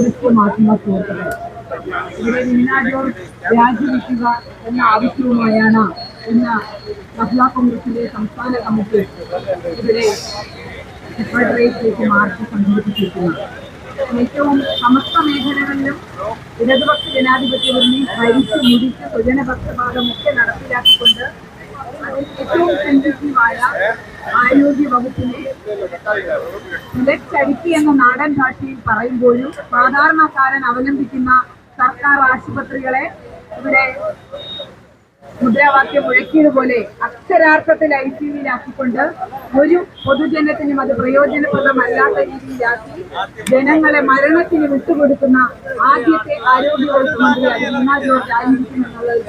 ദൃശ്യമാധ്യമ സുഹൃത്തുക്കൾ ഇവിടെ നീനാജോൾ രാജിവെക്കുക എന്ന ആവശ്യവുമായാണ് ഇന്ന് മഹിളാ കോൺഗ്രസിന്റെ സംസ്ഥാന കമ്മിറ്റി ഇവിടെ സെക്രട്ടറിയേറ്റിലേക്ക് മാർച്ച് സംഘടിപ്പിച്ചിരിക്കുന്നത്. ഏറ്റവും സമസ്ത മേഖലകളിലും ഇടതുപക്ഷ ജനാധിപത്യ മുന്നണി ഭരിച്ചു മുടിച്ച് സ്വജനപക്ഷപാതമൊക്കെ നടപ്പിലാക്കിക്കൊണ്ട് അതിൽ ആരോഗ്യ വകുപ്പിനെ വിലച്ചടുക്കി എന്ന നാടൻ ഭാഷയിൽ പറയുമ്പോഴും സാധാരണക്കാരൻ അവലംബിക്കുന്ന സർക്കാർ ആശുപത്രികളെ ഇവിടെ മുദ്രാവാക്യം മുഴക്കിയതുപോലെ അക്ഷരാർത്ഥത്തിൽ ഐ സി യുവിലാക്കിക്കൊണ്ട് ഒരു പൊതുജനത്തിനും അത് പ്രയോജനപ്രദമല്ലാത്ത രീതിയിലാക്കി ജനങ്ങളെ മരണത്തിന് വിട്ടുകൊടുക്കുന്ന ആദ്യത്തെ ആരോഗ്യവകുപ്പ് മന്ത്രി അത് വീണ ജോർജ് ആയിരിക്കും എന്നുള്ളത്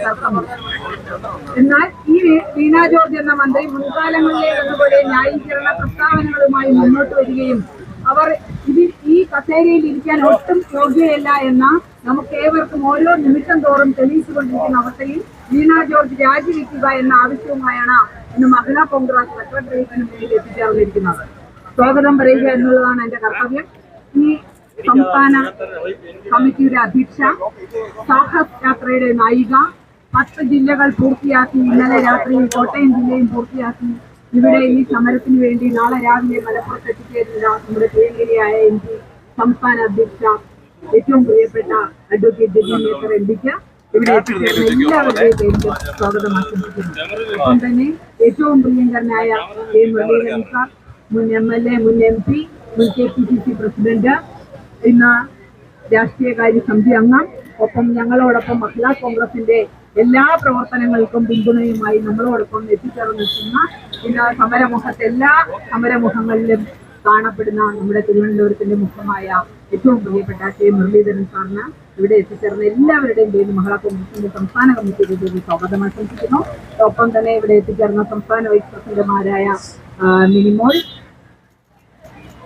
എന്നാൽ ഈ വീണ ജോർജ് എന്ന മന്ത്രി മുൻകാലങ്ങളിലെ അതുപോലെ ന്യായീകരണ പ്രസ്താവനകളുമായി മുന്നോട്ട് വരികയും അവർ ഇതിൽ ഈ കസേരയിൽ ഇരിക്കാൻ ഒട്ടും യോഗ്യയല്ല എന്ന നമുക്ക് ഏവർക്കും ഓരോ നിമിഷം തോറും തെളിയിച്ചുകൊണ്ടിരിക്കുന്ന അവസ്ഥയിൽ വീണ ജോർജ് രാജിവെക്കുക എന്ന ആവശ്യവുമായാണ് ഇന്ന് മഹിളാ കോൺഗ്രസ് സെക്രട്ടേറിയറ്റിന് മുന്നിൽ എത്തിച്ചേർന്നിരിക്കുന്നത്. സ്വാഗതം പറയുക എന്നുള്ളതാണ് എന്റെ കർത്തവ്യം. ഈ സംസ്ഥാന കമ്മിറ്റിയുടെ അധ്യക്ഷ സാഹസ് യാത്രയുടെ നായിക പത്ത് ജില്ലകൾ പൂർത്തിയാക്കി ഇന്നലെ രാത്രിയിൽ കോട്ടയം ജില്ലയും പൂർത്തിയാക്കി. ഇവിടെ ഈ സമരത്തിന് വേണ്ടി നാളെ രാവിലെ മലപ്പുറത്ത് എത്തിച്ചേരുന്ന നമ്മുടെ പ്രിയങ്കരിയായ എം സംസ്ഥാന അധ്യക്ഷ ഏറ്റവും പ്രിയപ്പെട്ട അഡ്വക്കേറ്റ് മേക്കർ എം പിക്ക് എല്ലാവരുടെയും സ്വാഗതം ആശംസിക്കുന്നു. തന്നെ ഏറ്റവും പ്രിയങ്കരനായ കെ മുരളീധരൻ സാർ മുൻ എം എൽ എ മുൻ എം പി മുൻ K P C C president ഇന്ന് രാഷ്ട്രീയകാര്യ സമിതി അംഗം. ഒപ്പം ഞങ്ങളോടൊപ്പം മഹിളാ കോൺഗ്രസിന്റെ എല്ലാ പ്രവർത്തനങ്ങൾക്കും പിന്തുണയുമായി നമ്മളോടൊപ്പം എത്തിച്ചേർന്ന് നിൽക്കുന്ന ഇന്ന് സമരമുഖത്ത് എല്ലാ സമരമുഖങ്ങളിലും കാണപ്പെടുന്ന നമ്മുടെ തിരുവനന്തപുരത്തിന്റെ മുഖമായ ഏറ്റവും പ്രിയപ്പെട്ട കെ മുരളീധരൻ സാറിന് ഇവിടെ എത്തിച്ചേർന്ന എല്ലാവരുടെയും പേരിൽ മഹിളാ കോൺഗ്രസിന്റെ സംസ്ഥാന കമ്മിറ്റിയുടെ പേരിൽ സ്വാഗതം ആശംസിക്കുന്നു ഒപ്പം തന്നെ ഇവിടെ എത്തിച്ചേർന്ന സംസ്ഥാന വൈസ് പ്രസിഡന്റുമാരായ മിനിമോൾ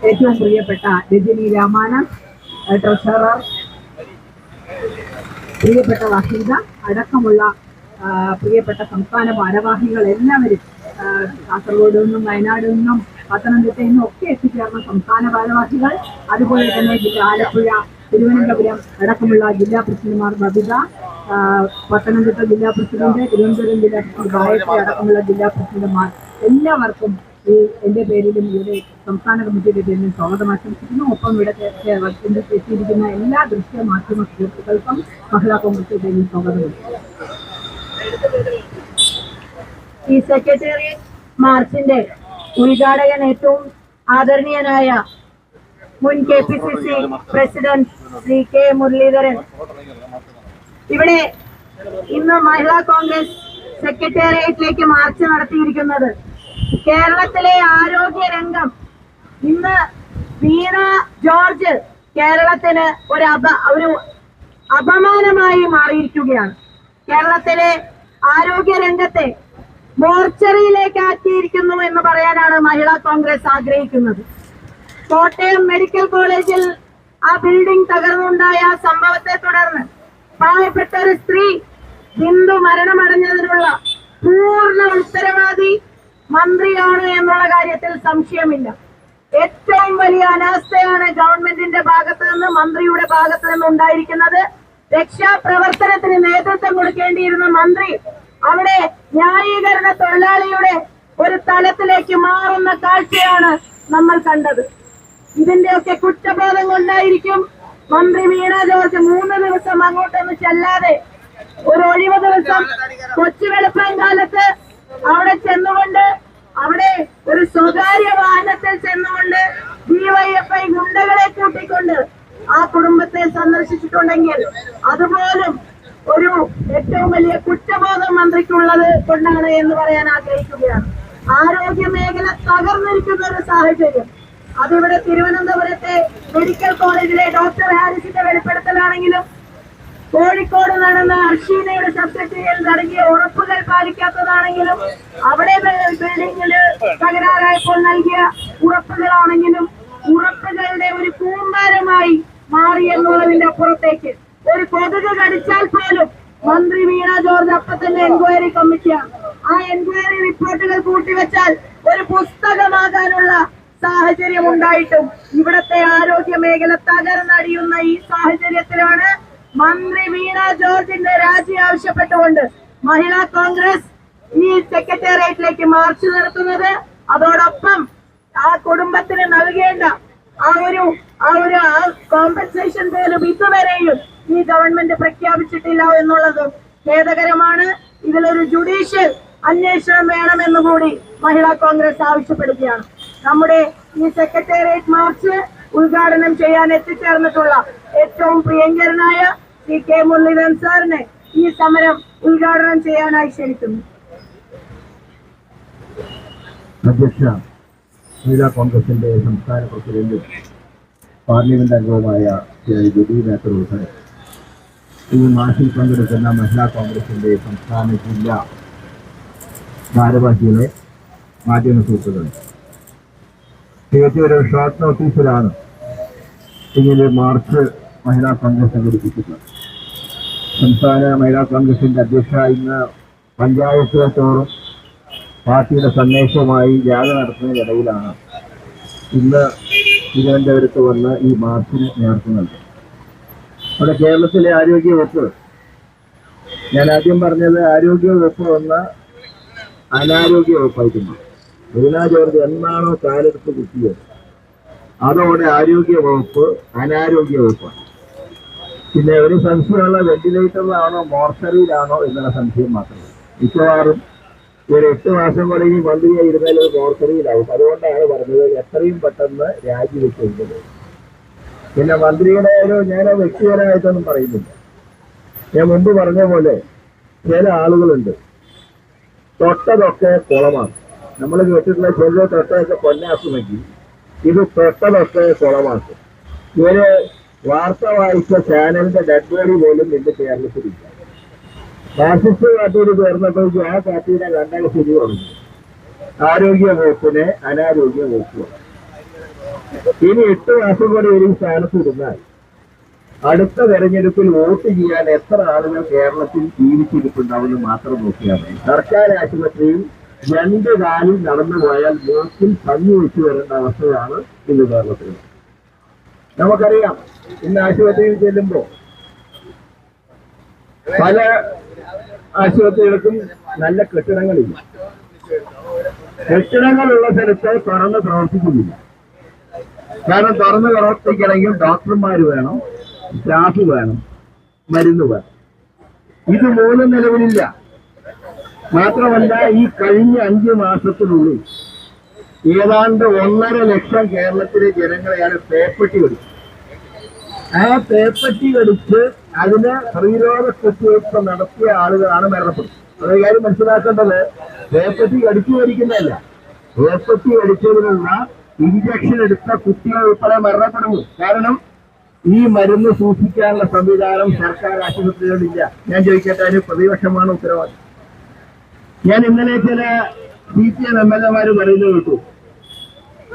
ഏറ്റവും പ്രിയപ്പെട്ട രജനി രാമാനന്ദ് ട്രഷറർ പ്രിയപ്പെട്ട വഹീദ അടക്കമുള്ള പ്രിയപ്പെട്ട സംസ്ഥാന ഭാരവാഹികൾ എല്ലാവരും കാസർഗോഡ് നിന്നും വയനാട് നിന്നും പത്തനംതിട്ടയിൽ നിന്നും ഒക്കെ എത്തിച്ചേർന്ന സംസ്ഥാന ഭാരവാഹികൾ. അതുപോലെ തന്നെ ആലപ്പുഴ തിരുവനന്തപുരം അടക്കമുള്ള ജില്ലാ പ്രസിഡന്റുമാർ ബബിത പത്തനംതിട്ട ജില്ലാ പ്രസിഡന്റ് തിരുവനന്തപുരം ജില്ലാ പ്രസിഡന്റ് ഗായത്രി അടക്കമുള്ള ജില്ലാ പ്രസിഡന്റുമാർ എല്ലാവർക്കും ഈ എന്റെ പേരിലും ഇവിടെ സംസ്ഥാന കമ്മിറ്റിയുടെ പേരിലും സ്വാഗതം ആശംസിക്കുന്നു. ഒപ്പം ഇവിടെ എത്തിയിരിക്കുന്ന എല്ലാ ദൃശ്യ മാധ്യമ സുഹൃത്തുക്കൾക്കും മഹിളാ കോൺഗ്രസിന്റെ സ്വാഗതം. ഈ സെക്രട്ടേറിയറ്റ് മാർച്ചിന്റെ ഉദ്ഘാടകൻ ഏറ്റവും ആദരണീയനായ മുൻ K P C C president Shri K Muraleedharan. ഇവിടെ ഇന്ന് മഹിളാ കോൺഗ്രസ് സെക്രട്ടേറിയറ്റിലേക്ക് മാർച്ച് നടത്തിയിരിക്കുന്നത്. കേരളത്തിലെ ആരോഗ്യ രംഗം ഇന്ന് വീണ ജോർജ് കേരളത്തിന് ഒരു അപ ഒരു അപമാനമായി മാറിയിരിക്കുകയാണ്. കേരളത്തിലെ ആരോഗ്യ രംഗത്തെ മോർച്ചറിയിലേക്ക് ആക്കിയിരിക്കുന്നു എന്ന് പറയാനാണ് മഹിളാ കോൺഗ്രസ് ആഗ്രഹിക്കുന്നത്. കോട്ടയം മെഡിക്കൽ കോളേജിൽ ആ ബിൽഡിംഗ് തകർന്നുണ്ടായ സംഭവത്തെ തുടർന്ന് പാവപ്പെട്ട ഒരു സ്ത്രീ ബിന്ദു മരണമടഞ്ഞതിനുള്ള പൂർണ ഉത്തരവാദി മന്ത്രിയാണ് എന്നുള്ള കാര്യത്തിൽ സംശയമില്ല. ഏറ്റവും വലിയ അനാസ്ഥയാണ് ഗവൺമെന്റിന്റെ ഭാഗത്ത് നിന്ന് മന്ത്രിയുടെ ഭാഗത്ത് നിന്ന് ഉണ്ടായിരിക്കുന്നത്. രക്ഷാപ്രവർത്തനത്തിന് നേതൃത്വം കൊടുക്കേണ്ടിയിരുന്ന മന്ത്രി അവിടെ ന്യായീകരണ തൊഴിലാളിയുടെ ഒരു തലത്തിലേക്ക് മാറുന്ന കാഴ്ചയാണ് നമ്മൾ കണ്ടത്. ഇതിന്റെയൊക്കെ കുറ്റബോധം കൊണ്ടായിരിക്കും മന്ത്രി വീണ ജോർജ് മൂന്ന് ദിവസം അങ്ങോട്ടൊന്ന് ചെല്ലാതെ ഒരു ഒഴിവ് ദിവസം കൊച്ചു വെളുപ്പം കാലത്ത് അവിടെ ചെന്നുകൊണ്ട് അവിടെ ഒരു സ്വകാര്യ വാഹനത്തിൽ ചെന്നുകൊണ്ട് ഡിവൈഎഫ്ഐ ഗുണ്ടകളെ കൂട്ടിക്കൊണ്ട് ആ കുടുംബത്തെ സന്ദർശിച്ചിട്ടുണ്ടെങ്കിൽ അതുപോലും ഒരു ഏറ്റവും വലിയ കുറ്റബോധം മന്ത്രിക്കുള്ളത് കൊണ്ടാണ് എന്ന് പറയാൻ ആഗ്രഹിക്കുകയാണ്. ആരോഗ്യ മേഖല തകർന്നിരിക്കുന്ന ഒരു സാഹചര്യം. അതിവിടെ തിരുവനന്തപുരത്തെ മെഡിക്കൽ കോളേജിലെ ഡോക്ടർ ഹാരിസിന്റെ വെളിപ്പെടുത്തലാണെങ്കിലും കോഴിക്കോട് നടന്ന അർഷീനയുടെ ശസ്ത്രക്രിയയിൽ നടങ്ങിയ ഉറപ്പുകൾ പാലിക്കാത്തതാണെങ്കിലും അവിടെ ബിൽഡിങ്ങിൽ തകരാറായപ്പോൾ നൽകിയ ഉറപ്പുകളാണെങ്കിലും ഉറപ്പുകളുടെ ഒരു കൂമ്പാരമായി മാറി എന്നുള്ളതിന്റെ അപ്പുറത്തേക്ക് ഒരു കൊതുക് കടിച്ചാൽ പോലും മന്ത്രി വീണ ജോർജ് അപ്പത്തിന്റെ എൻക്വയറി കമ്മിറ്റിയാണ്. ആ എൻക്വയറി റിപ്പോർട്ടുകൾ കൂട്ടിവെച്ചാൽ ഒരു പുസ്തകമാകാനുള്ള സാഹചര്യം ഉണ്ടായിട്ടും ഇവിടത്തെ ആരോഗ്യ മേഖല തകർന്നടിയുന്ന ഈ സാഹചര്യത്തിലാണ് മന്ത്രി വീണ ജോർജിന്റെ രാജി ആവശ്യപ്പെട്ടുകൊണ്ട് മഹിളാ കോൺഗ്രസ് ഈ സെക്രട്ടേറിയറ്റിലേക്ക് മാർച്ച് നടത്തുന്നത്. അതോടൊപ്പം ആ കുടുംബത്തിന് നൽകേണ്ട ആ ഒരു ആ ഒരു കോമ്പൻസേഷൻ പോലും ഇതുവരെയും ഈ ഗവൺമെന്റ് പ്രഖ്യാപിച്ചിട്ടില്ല എന്നുള്ളത് ഖേദകരമാണ്. ഇതിലൊരു ജുഡീഷ്യൽ അന്വേഷണം വേണമെന്ന് കൂടി മഹിളാ കോൺഗ്രസ് ആവശ്യപ്പെടുകയാണ്. നമ്മുടെ ഈ സെക്രട്ടേറിയറ്റ് മാർച്ച് ഉദ്ഘാടനം ചെയ്യാൻ എത്തിച്ചേർന്നിട്ടുള്ള ഏറ്റവും പ്രിയങ്കരനായ സി കെ മുരളീധരൻ സാറിനെ ഈ സമരം ഉദ്ഘാടനം ചെയ്യാനായി ക്ഷണിക്കുന്നു. അധ്യക്ഷ മഹിളാ കോൺഗ്രസിന്റെ സംസ്ഥാന പ്രസിഡന്റും പാർലമെന്റ് അംഗവുമായ ജുബി മേത്തർ ഈ മാർച്ചിൽ പങ്കെടുക്കുന്ന മഹിളാ കോൺഗ്രസിന്റെ സംസ്ഥാന ജില്ലാ ഭാരവാഹികളെ മാധ്യമ സുഹൃത്തുക്കളെ. തികച്ചും ഒരു ഷോർട്ട് നോട്ടീസിലാണ് ഇങ്ങനെ മാർച്ച് മഹിളാ കോൺഗ്രസ് സംഘടിപ്പിക്കുന്നത്. സംസ്ഥാന മഹിളാ കോൺഗ്രസിന്റെ അധ്യക്ഷ ഇന്ന് പഞ്ചായത്തുകൾ തോറും പാർട്ടിയുടെ സന്ദേശവുമായി ജാഥ നടത്തുന്നതിനിടയിലാണ് ഇന്ന് തിരുവനന്തപുരത്ത് വന്ന് ഈ മാർച്ചിന് നേതൃത്വം നൽകുന്നത്. അവിടെ കേരളത്തിലെ ആരോഗ്യ വകുപ്പ് ഞാൻ ആദ്യം പറഞ്ഞത് ആരോഗ്യ വകുപ്പ് വന്ന അനാരോഗ്യ വീണ ജോർജ് എന്നാണോ കാലെടുത്ത് കുത്തിയത്? അതോടെ ആരോഗ്യ വകുപ്പ് അനാരോഗ്യ പിന്നെ ഒരു സംശയമുള്ള വെന്റിലേറ്ററിലാണോ മോർച്ചറിയിലാണോ എന്നുള്ള സംശയം മാത്രമേ മിക്കവാറും ഒരു എട്ട് മാസം കൂടെ ഈ മന്ത്രിയായി ഇരുന്നാൽ ഒരു മോർച്ചറിയിലാവും. അതുകൊണ്ടാണ് പറഞ്ഞത് എത്രയും പെട്ടെന്ന് രാജിവെക്കുന്നത് പിന്നെ മന്ത്രിയുടെ ഒരു ഞാൻ വ്യക്തിപരമായിട്ടൊന്നും പറയുന്നില്ല. ഞാൻ മുമ്പ് പറഞ്ഞ പോലെ ചില ആളുകളുണ്ട്. തൊട്ടതൊക്കെ കുളമാണ്. നമ്മൾ കേട്ടിട്ടുള്ള ചെറിയ തൊട്ടതൊക്കെ കൊല്ലാക്കുമെങ്കിൽ ഇത് തൊട്ടതൊക്കെ കുളമാക്കും ഇവർ വാർത്ത വായിച്ച ചാനലിന്റെ ഡെഡ് ബോഡി പോലും ഇന്ന് കേരളത്തിലില്ല. ഫാസിസ്റ്റ് പാർട്ടിയിൽ ചേർന്നപ്പോഴേക്കും ആ പാർട്ടിയുടെ രണ്ടാം സ്ഥിതി ആരോഗ്യ വകുപ്പിനെ അനാരോഗ്യ വകുപ്പുമാണ് ഇനി എട്ട് മാസം കൂടി ഒരു സ്ഥാനത്ത് ഇരുന്നാൽ അടുത്ത തെരഞ്ഞെടുപ്പിൽ വോട്ട് ചെയ്യാൻ എത്ര ആളുകൾ കേരളത്തിൽ ജീവിച്ചിരിപ്പുണ്ടാവുമെന്ന് മാത്രം നോക്കിയാൽ മതി. സർക്കാർ ആശുപത്രിയിൽ രണ്ട് കാലിൽ നടന്നു പോയാൽ മൂക്കിൽ പഞ്ഞു വെച്ചു വരേണ്ട അവസ്ഥയാണ് ഇന്ന് കേരളത്തിൽ. നമുക്കറിയാം ഇന്ന് ആശുപത്രിയിൽ ചെല്ലുമ്പോൾ പല ആശുപത്രികൾക്കും നല്ല കെട്ടിടങ്ങളില്ല. കെട്ടിടങ്ങളുള്ള സ്ഥലത്ത് തുറന്ന് പ്രവർത്തിക്കുന്നില്ല. കാരണം തുറന്ന് പ്രവർത്തിക്കണമെങ്കിൽ ഡോക്ടർമാർ വേണം സ്റ്റാഫ് വേണം മരുന്ന് വേണം. ഇത് മൂലം നിലവിലില്ല. മാത്രമല്ല ഈ കഴിഞ്ഞ അഞ്ച് മാസത്തിനുള്ളിൽ ഏതാണ്ട് ഒന്നര ലക്ഷം കേരളത്തിലെ ജനങ്ങളെയാണ് പേപ്പട്ടി കടിച്ചത് ആ പേപ്പട്ടി കടിച്ച് അതിന് പ്രതിരോധ കുത്തിവയ്പ് നടത്തിയ ആളുകളാണ് മരണപ്പെടുന്നത്. അതേ കാര്യം മനസ്സിലാക്കേണ്ടത് പേപ്പട്ടി കടിച്ചു മരിക്കുന്നതല്ല പേപ്പട്ടി കടിച്ചതിനുള്ള ഇഞ്ചക്ഷൻ എടുത്ത കുട്ടികൾ ഉൾപ്പെടെ മരണപ്പെടുന്നു. കാരണം ഈ മരുന്ന് സൂക്ഷിക്കാനുള്ള സംവിധാനം സർക്കാർ ആശുപത്രികളിലില്ല. ഞാൻ ചോദിക്കട്ടെ അതിന് പ്രതിപക്ഷമാണ് ഉത്തരവാദിത്വം ഞാൻ ഇന്നലെ ചില C P M M L എമാര് പറയുന്നത് കേട്ടു.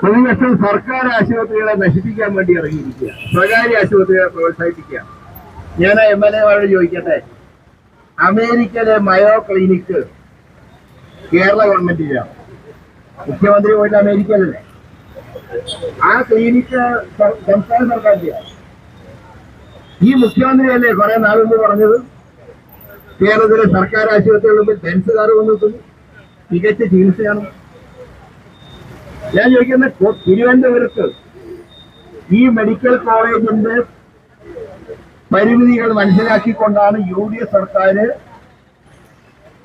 പ്രതിപക്ഷം സർക്കാർ ആശുപത്രികളെ നശിപ്പിക്കാൻ വേണ്ടി ഇറങ്ങിയിരിക്കുക സ്വകാര്യ ആശുപത്രികളെ പ്രോത്സാഹിപ്പിക്കുക ഞാൻ എം എൽ എമാരോട് ചോദിക്കട്ടെ അമേരിക്കയിലെ മയോ ക്ലിനിക്ക് കേരള ഗവൺമെന്റിലാണ് മുഖ്യമന്ത്രി പോയിട്ട് അമേരിക്കയിലല്ലേ? ആ ക്ലിനിക്ക് സംസ്ഥാന സർക്കാരിന്റെയാണ് ഈ മുഖ്യമന്ത്രിയല്ലേ കുറെ നാളെന്ന് പറഞ്ഞത്? കേരളത്തിലെ സർക്കാർ ആശുപത്രികളിൽ മുമ്പിൽ വന്നിട്ടുണ്ട് മികച്ച ചികിത്സയാണ്. ഞാൻ ചോദിക്കുന്ന തിരുവനന്തപുരത്ത് ഈ മെഡിക്കൽ കോളേജിന്റെ പരിമിതികൾ മനസ്സിലാക്കിക്കൊണ്ടാണ് യു ഡി എഫ് സർക്കാർ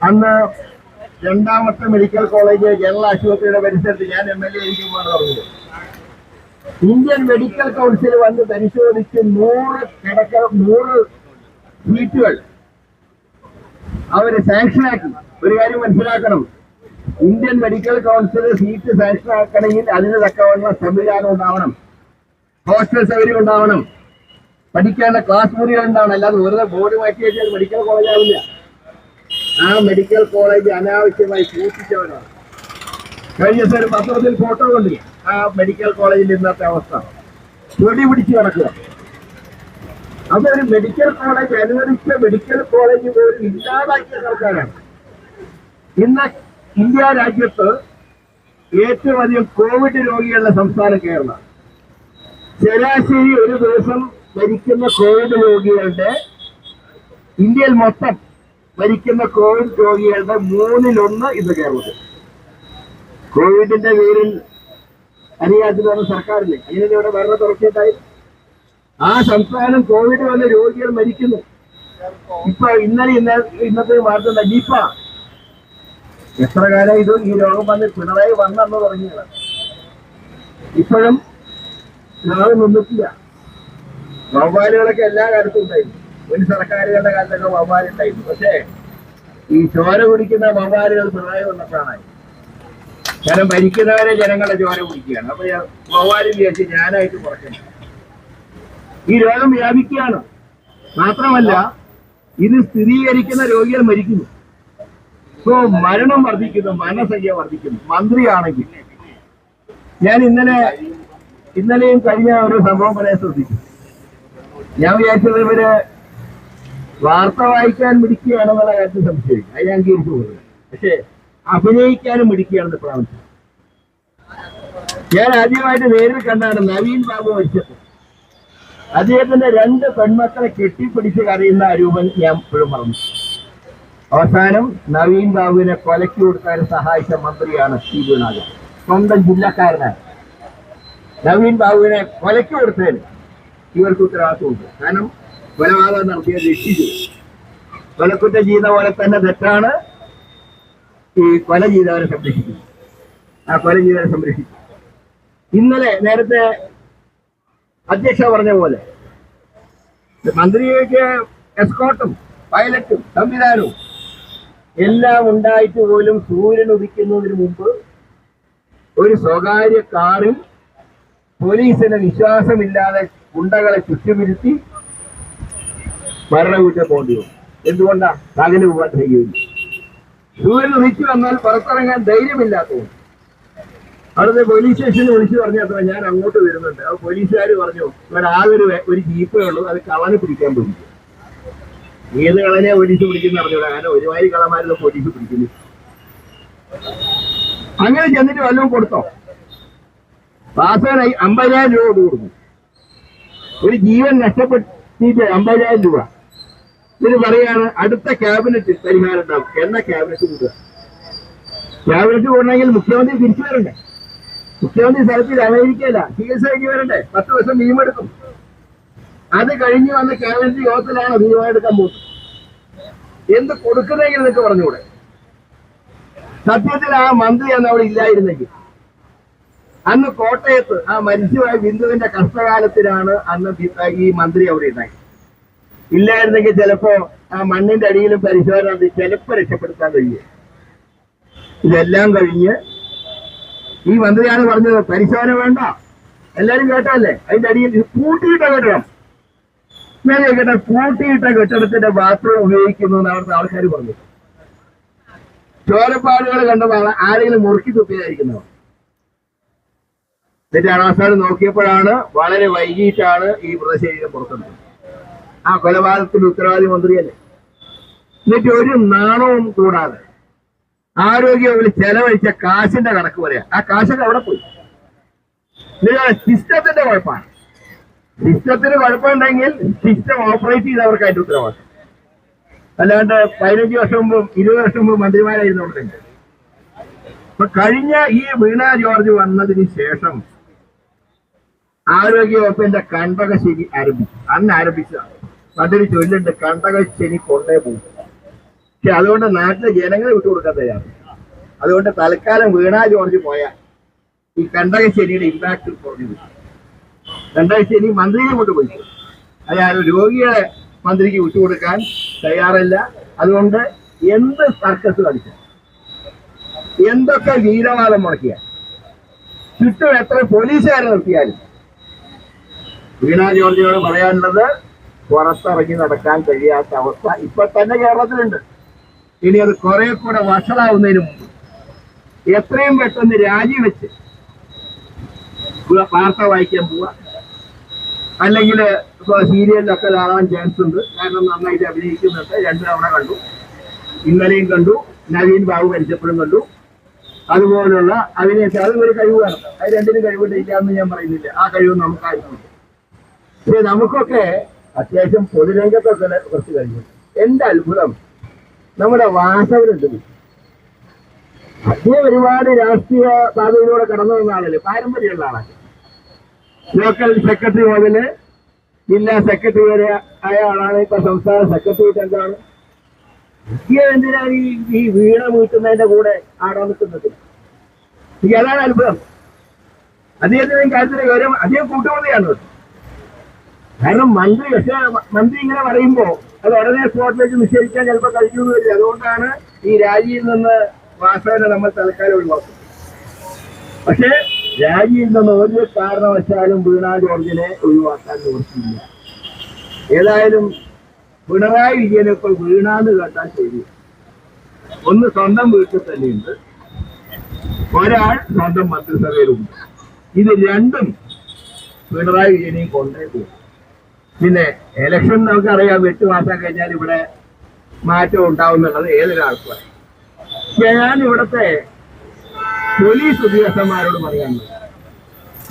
അന്ന് രണ്ടാമത്തെ മെഡിക്കൽ കോളേജ് ജനറൽ ആശുപത്രിയുടെ പരിസരത്ത് ഞാൻ എം എൽ എ ആയിരിക്കുമ്പോൾ പറഞ്ഞത്. ഇന്ത്യൻ മെഡിക്കൽ കൗൺസിൽ വന്ന് പരിശോധിച്ച് നൂറ് കിടക്ക നൂറ് സീറ്റുകൾ അവർ സാങ്ഷനാക്കി ഒരു കാര്യം മനസ്സിലാക്കണം. Indian medical council seat sanction ആക്കണമെങ്കിൽ അതിന് തക്കവണ്ണ സംവിധാനം ഉണ്ടാവണം. ഹോസ്റ്റൽ സൗകര്യം ഉണ്ടാവണം. പഠിക്കേണ്ട ക്ലാസ് മുറികൾ ഉണ്ടാവണം. അല്ലാതെ വെറുതെ ബോർഡ് മാറ്റി വെച്ചാൽ മെഡിക്കൽ കോളേജ് ആവില്ല. ആ മെഡിക്കൽ കോളേജ് അനാവശ്യമായി സൂക്ഷിച്ചവരാണ്. കഴിഞ്ഞ ഒരു പത്രത്തിൽ ഫോട്ടോ കൊണ്ട്. ആ മെഡിക്കൽ കോളേജിൽ ഇന്നത്തെ അവസ്ഥ. ചൊടി പിടിച്ച് കിടക്കുക. അതൊരു മെഡിക്കൽ കോളേജ് അനുവദിച്ച മെഡിക്കൽ കോളേജ് പോലും ഇല്ലാതാക്കിയ സർക്കാരാണ്. ഇന്ന് ഇന്ത്യ രാജ്യത്ത് ഏറ്റവും അധികം കോവിഡ് രോഗികളുടെ സംസ്ഥാനം കേരളം ശരാശരി ഒരു ദിവസം മരിക്കുന്ന കോവിഡ് രോഗികളുടെ ഇന്ത്യയിൽ മൊത്തം മരിക്കുന്ന കോവിഡ് രോഗികളുടെ മൂന്നിലൊന്ന് ഇത് കേരളത്തിൽ. കോവിഡിന്റെ പേരിൽ പറഞ്ഞ സർക്കാരില്ലേ? അങ്ങനെ ഇവിടെ ഭരണ തുടർച്ചയായി ആ സംസ്ഥാനം കോവിഡ് വന്ന രോഗികൾ മരിക്കുന്നു. ഇപ്പൊ ഇന്നലെ ഇന്ന ഇന്നത്തെ വാർത്ത നിപ്പ എത്ര കാലം ഇത് ഈ രോഗം വന്ന് പിണറായി വന്നെന്ന് തുടങ്ങിയത് ഇപ്പോഴും രോഗം നിന്നിട്ടില്ല. വവ്വാലുകളൊക്കെ എല്ലാ കാലത്തും ഉണ്ടായിരുന്നു. ഒരു സർക്കാരുകളുടെ കാലത്തൊക്കെ വവ്വാലുണ്ടായിരുന്നു പക്ഷേ ഈ ചോര കുടിക്കുന്ന വവ്വാലുകൾ പ്രളയം വന്നപ്പോഴാണ്. കാരണം ഭരിക്കുന്നവരെ ജനങ്ങളുടെ ചോര കുടിക്കുകയാണ്. അപ്പൊ വവ്വാൽ വിചാരിച്ച് ഞാനായിട്ട് കുറയ്ക്കണം ഈ രോഗം വ്യാപിക്കുകയാണ്. മാത്രമല്ല ഇത് സ്ഥിരീകരിക്കുന്ന രോഗികൾ മരിക്കുന്നു. ഇപ്പോ മരണം വർദ്ധിക്കുന്നു മരണസംഖ്യ വർദ്ധിക്കുന്നു. മന്ത്രിയാണെങ്കിൽ. ഞാൻ ഇന്നലെ ഇന്നലെയും കഴിഞ്ഞ ഒരു സംഭവം പറയാൻ ശ്രദ്ധിച്ചു. ഞാൻ വിചാരിച്ചത് ഇവർ വാർത്ത വായിക്കാൻ മിടിക്കുകയാണെന്നുള്ള കാര്യത്തിൽ സംശയം അത് ഞാൻ അംഗീകരിച്ചു പോകുന്നത് പക്ഷേ അഭിനയിക്കാനും മിടിക്കുകയാണെന്ന് പ്രാവശ്യം ഞാൻ ആദ്യമായിട്ട് നേരിൽ കണ്ടാണ് നവീൻ ബാബു മരിച്ചത്. അദ്ദേഹത്തിന്റെ രണ്ട് പെൺമക്കളെ കെട്ടിപ്പിടിച്ച് കറിയുന്ന രൂപൻ ഞാൻ ഇപ്പോഴും പറഞ്ഞു അവസാനം നവീൻ ബാബുവിനെ കൊലക്കി കൊടുക്കാൻ സഹായിച്ച മന്ത്രിയാണ് വിനാഥൻ സ്വന്തം ജില്ലക്കാരനാണ്. നവീൻ ബാബുവിനെ കൊലക്കി കൊടുത്തതിന് ഇവർക്ക് ഉത്തരവാദിത്വമുണ്ട്. കാരണം കൊലപാതകം നടത്തിയ രക്ഷിച്ചു കൊലക്കുറ്റം ചെയ്ത പോലെ തന്നെ തെറ്റാണ്. ഈ കൊല ചെയ്തവരെ സംരക്ഷിക്കുന്നത് ആ കൊല ചെയ്തവരെ സംരക്ഷിക്കും ഇന്നലെ നേരത്തെ അധ്യക്ഷ പറഞ്ഞ പോലെ മന്ത്രിക്ക് എസ്കോട്ടും പൈലറ്റും സംവിധാനവും എല്ലാം ഉണ്ടായിട്ട് പോലും സൂര്യൻ ഉദിക്കുന്നതിന് മുമ്പ് ഒരു സ്വകാര്യ കാറിൽ പോലീസിന് വിശ്വാസമില്ലാതെ ഗുണ്ടകളെ ചുറ്റുമിരുത്തി മരണ വീട്ടിൽ പോകേണ്ടി വന്നു. എന്തുകൊണ്ടാ? പകൽ പോകാൻ സൂര്യൻ ഉദിച്ചു വന്നാൽ പുറത്തിറങ്ങാൻ ധൈര്യമില്ലാത്തതുകൊണ്ട് അവിടുത്തെ പോലീസ് സ്റ്റേഷനിൽ വിളിച്ചു പറഞ്ഞപ്പോൾ ഞാൻ അങ്ങോട്ട് വരുന്നുണ്ട്. അപ്പൊ പോലീസുകാർ പറഞ്ഞു ഇവിടെ ആകെ ഒരു ഒരു ജീപ്പേ ഉള്ളൂ. അത് കളന് പിടിക്കാൻ പിടിക്കും ഏത് കളനെ പോലീസ് പിടിക്കുന്ന അറിഞ്ഞൂടാ. കാരണം ഒരുമാതിരി കളമാരുടെ പോലീസ് പിടിക്കുന്നു. അങ്ങനെ ചെന്നിട്ട് വല്ലതും കൊടുത്തോ? പാസ്സാനായി അമ്പതിനായിരം രൂപ കൊടുക്കും ഒരു ജീവൻ നഷ്ടപ്പെട്ടിട്ട് അമ്പതിനായിരം രൂപ. ഇതിന് പറയാണ് അടുത്ത ക്യാബിനറ്റ് പരിഹാരം ഉണ്ടാവും. എന്ന ക്യാബിനറ്റ് കൂട്ടുക. ക്യാബിനറ്റ് കൂടണമെങ്കിൽ മുഖ്യമന്ത്രി തിരിച്ചു വരണ്ടേ? മുഖ്യമന്ത്രി സ്ഥലത്തിൽ അമേരിക്കയില്ല ചികിത്സ കഴിഞ്ഞ് വരണ്ടേ? പത്ത് വർഷം എടുക്കും. അത് കഴിഞ്ഞ് വന്ന ക്യാബിനറ്റ് യോഗത്തിലാണ് തീരുമാനമെടുക്കാൻ പോകുന്നത്. എന്ത് കൊടുക്കുന്നെങ്കിൽ എന്നൊക്കെ പറഞ്ഞുകൂടെ? സത്യത്തിൽ ആ മന്ത്രി അന്ന് അവിടെ ഇല്ലായിരുന്നെങ്കിൽ അന്ന് കോട്ടയത്ത് ആ മരിച്ചുപോയ ബിന്ദുവിന്റെ കഷ്ടകാലത്തിലാണ് അന്ന് ഈ മന്ത്രി അവിടെ ഉണ്ടായി ഇല്ലായിരുന്നെങ്കിൽ ചിലപ്പോ ആ മണ്ണിന്റെ അടിയിലും പരിശോധന ചിലപ്പോ രക്ഷപ്പെടുത്താൻ കഴിയും. ഇതെല്ലാം കഴിഞ്ഞ് ഈ മന്ത്രിയാണ് പറഞ്ഞത് പരിശോധന വേണ്ട. എല്ലാരും കേട്ടല്ലേ അതിന്റെ അടിയിൽ കൂട്ടിയിട്ട കെട്ടിടം. ഞാൻ കേട്ടെ കൂട്ടിയിട്ട കെട്ടിടത്തിന്റെ ബാത്റൂം ഉപയോഗിക്കുന്നു എന്ന് അവിടുത്തെ ആൾക്കാർ പറഞ്ഞു ചോരപ്പാടുകൾ കണ്ടപ്പോൾ ആരെങ്കിലും മുറുക്കി തുപ്പിയായിരിക്കുന്നു എന്നിട്ടാണ് അവസാനം നോക്കിയപ്പോഴാണ് വളരെ വൈകിട്ടാണ് ഈ മൃതശരീരം പുറത്തുള്ളത് ആ കൊലപാതകത്തിന്റെ ഉത്തരവാദി മന്ത്രിയല്ലേ? എന്നിട്ട് ഒരു നാണവും കൂടാതെ ആരോഗ്യ വകുപ്പിൽ ചെലവഴിച്ച കാശിന്റെ കണക്ക് പറയാം. ആ കാശൊക്കെ അവിടെ പോയി. ഇതാണ് സിസ്റ്റത്തിന്റെ കുഴപ്പമാണ്. സിസ്റ്റത്തിന് കുഴപ്പമുണ്ടെങ്കിൽ സിസ്റ്റം ഓപ്പറേറ്റ് ചെയ്തവർക്കായിട്ട് ഉത്തരവാദിത്തം അല്ലാണ്ട് പതിനഞ്ച് വർഷം മുമ്പ് ഇരുപത് വർഷം മുമ്പ് മന്ത്രിമാരായിരുന്നുണ്ടെങ്കിൽ അപ്പൊ കഴിഞ്ഞ ഈ വീണ ജോർജ് വന്നതിന് ശേഷം ആരോഗ്യ കണ്ടകശനി ആരംഭിച്ചു. അന്ന് ആരംഭിച്ചതാണ്. പണ്ടൊരു ചൊല്ലുണ്ട് കണ്ടകശ്ശനി കൊണ്ടേ പോകും. പക്ഷെ അതുകൊണ്ട് നാട്ടിലെ ജനങ്ങളെ വിട്ടുകൊടുക്കാൻ തയ്യാറ് അതുകൊണ്ട് തൽക്കാലം വീണാ ജോർജ് പോയാൽ ഈ കണ്ടകശനിയുടെ ഇമ്പാക്ട് കുറഞ്ഞു കണ്ടകശനി മന്ത്രിയെ കൊണ്ടുപോയി അയാൾ രോഗിയെ മന്ത്രിക്ക് വിട്ടുകൊടുക്കാൻ തയ്യാറല്ല. അതുകൊണ്ട് എന്ത് സർക്കസ് കളിച്ച എന്തൊക്കെ വീരവാദം മുടക്കിയ ചുറ്റും എത്ര പോലീസുകാരെ നിർത്തിയാലും. വീണ ജോർജിനോട് പറയാനുള്ളത് പുറത്തിറങ്ങി നടക്കാൻ കഴിയാത്ത അവസ്ഥ ഇപ്പൊ തന്നെ കേരളത്തിലുണ്ട്. ഇനി അത് കുറെ കൂടെ വഷളാവുന്നതിന് മുമ്പ്. എത്രയും പെട്ടെന്ന് രാജിവെച്ച് വാർത്ത വായിക്കാൻ പോവുക അല്ലെങ്കിൽ സീരിയലിലൊക്കെ കാണാൻ ചാൻസ് ഉണ്ട്. കാരണം നന്നായിട്ട് അഭിനയിക്കുന്നുണ്ട്. രണ്ടു തവണ കണ്ടു. ഇന്നലെയും കണ്ടു. നവീൻ ബാബു മരിച്ചപ്പോഴും കണ്ടു. അതുപോലുള്ള അഭിനയിച്ച അതും ഒരു കഴിവാണ് അത് രണ്ടിനും കഴിവില്ല എന്ന് ഞാൻ പറയുന്നില്ല. ആ കഴിവ് നമുക്കായിട്ടുണ്ട് പക്ഷേ നമുക്കൊക്കെ അത്യാവശ്യം പൊതുരംഗത്തൊക്കെ കുറച്ച് കഴിഞ്ഞു. എന്റെ അത്ഭുതം. നമ്മുടെ വാസവരുണ്ട് അദ്ദേഹം ഒരുപാട് രാഷ്ട്രീയ പാതയിലൂടെ കടന്നു വന്ന ആളല്ലേ? പാരമ്പര്യമുള്ള ആളാണ്. ലോക്കൽ സെക്രട്ടറി മുതൽ ജില്ലാ സെക്രട്ടറി വരെ ആയ ആളാണ്. ഇപ്പൊ സംസ്ഥാന സെക്രട്ടറി എന്താണ് എന്തിനാണ് ഈ ഈ വീണ വീട്ടുന്നതിന്റെ കൂടെ ആടോ നിൽക്കുന്നത്? അതാണ് അത്ഭുതം. അദ്ദേഹത്തിന് കാര്യത്തിന്റെ ഗൗരവം അദ്ദേഹം കൂട്ടുമതിയാണ് കാരണം മന്ത്രി പക്ഷേ മന്ത്രി ഇങ്ങനെ പറയുമ്പോ അത് ഉടനെ സ്പോട്ടിലേക്ക് നിഷേധിക്കാൻ ചിലപ്പോൾ കഴിക്കുന്നു വരില്ല അതുകൊണ്ടാണ് ഈ രാജിയിൽ നിന്ന് വാസവനെ നമ്മൾ തൽക്കാലം ഒഴിവാക്കുന്നത്. പക്ഷേ രാജിയിൽ നിന്ന് ഒരു കാരണവശാലും വീണ ജോർജിനെ ഒഴിവാക്കാൻ നിവർത്തിയില്ല ഏതായാലും പിണറായി വിജയനെ ഇപ്പോൾ വീണാന്ന് കേട്ടാൽ ശരി. ഒന്ന് സ്വന്തം വീട്ടിൽ തന്നെയുണ്ട്. ഒരാൾ സ്വന്തം മന്ത്രിസഭയിലുണ്ട്. ഇത് രണ്ടും പിണറായി വിജയനെയും കൊണ്ടേ പോകും. പിന്നെ ഇലക്ഷൻ നമുക്കറിയാം എട്ട് മാസം കഴിഞ്ഞാൽ ഇവിടെ മാറ്റം ഉണ്ടാവും എന്നുള്ളത് ഏതൊരാൾക്കും അറിയാം. ഞാൻ ഇവിടുത്തെ പോലീസ് ഉദ്യോഗസ്ഥന്മാരോട് പറയാനുള്ളത്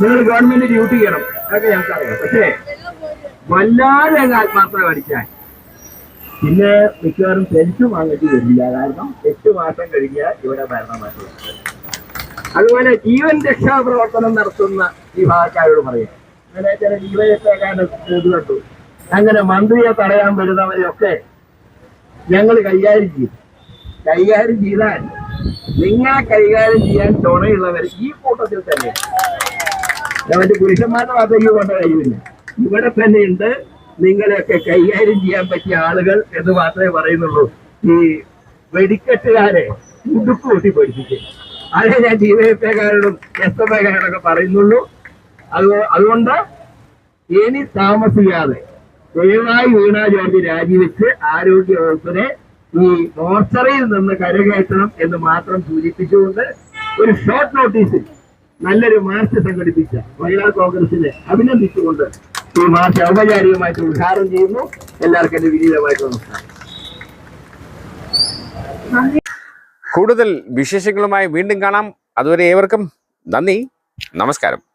നിങ്ങൾ ഗവൺമെന്റ് ഡ്യൂട്ടി ചെയ്യണം. അതൊക്കെ ഞങ്ങൾക്കറിയാം. പക്ഷേ വല്ലാതെ അങ്ങ് ആത്മാർത്ഥത കാണിച്ചാൽ പിന്നെ മിക്കവാറും പെൻഷൻ വാങ്ങിച്ച് വരില്ല. കാരണം എട്ട് മാസം കഴിഞ്ഞാൽ ഇവിടെ ഭരണമാറ്റം അതുപോലെ ജീവൻ രക്ഷാ പ്രവർത്തനം നടത്തുന്ന വിഭാഗക്കാരോട് പറയാം അങ്ങനെ ചില ഇത് കണ്ടു. അങ്ങനെ മന്ത്രിയെ തടയാൻ വരുന്നവരെയൊക്കെ ഞങ്ങൾ കൈകാര്യം ചെയ്യും കൈകാര്യം ചെയ്താൽ നിങ്ങളെ കൈകാര്യം ചെയ്യാൻ തുണയുള്ളവർ ഈ കൂട്ടത്തിൽ തന്നെ. അവന്റെ പുരുഷന്മാരുടെ ഭാഗത്തേക്ക് കൊണ്ട കഴിവില്ല ഇവിടെ തന്നെയുണ്ട്. നിങ്ങളെയൊക്കെ കൈകാര്യം ചെയ്യാൻ പറ്റിയ ആളുകൾ എന്ന് മാത്രമേ പറയുന്നുള്ളൂ. ഈ വെടിക്കെട്ടുകാരെ ഉടുപ്പ് കൂട്ടി പഠിപ്പിക്കും അതേ ഞാൻ ഡിവൈഎഫ്ഐക്കാരോടും എസ് എഫ് എക്കാരോടൊക്കെ പറയുന്നുള്ളൂ. അതുകൊണ്ട് ഇനി താമസിയാതെ ദയവായി വീണ ജോർജ് രാജിവെച്ച് ആരോഗ്യ വകുപ്പിനെ ഈ മോർച്ചറിയിൽ നിന്ന് കരകയറ്റണം എന്ന് മാത്രം സൂചിപ്പിച്ചുകൊണ്ട് ഒരു ഷോർട്ട് നോട്ടീസിൽ നല്ലൊരു മാർച്ച് സംഘടിപ്പിച്ച മഹിളാ കോൺഗ്രസിനെ അഭിനന്ദിച്ചുകൊണ്ട് ഈ മാർച്ച് ഔപചാരികമായിട്ട് ഉദ്ഘാടനം ചെയ്യുന്നു. എല്ലാവർക്കും എന്റെ വിനീതമായിട്ട് നമസ്കാരം. കൂടുതൽ വിശേഷങ്ങളുമായി വീണ്ടും കാണാം. അതുവരെ ഏവർക്കും നന്ദി. നമസ്കാരം.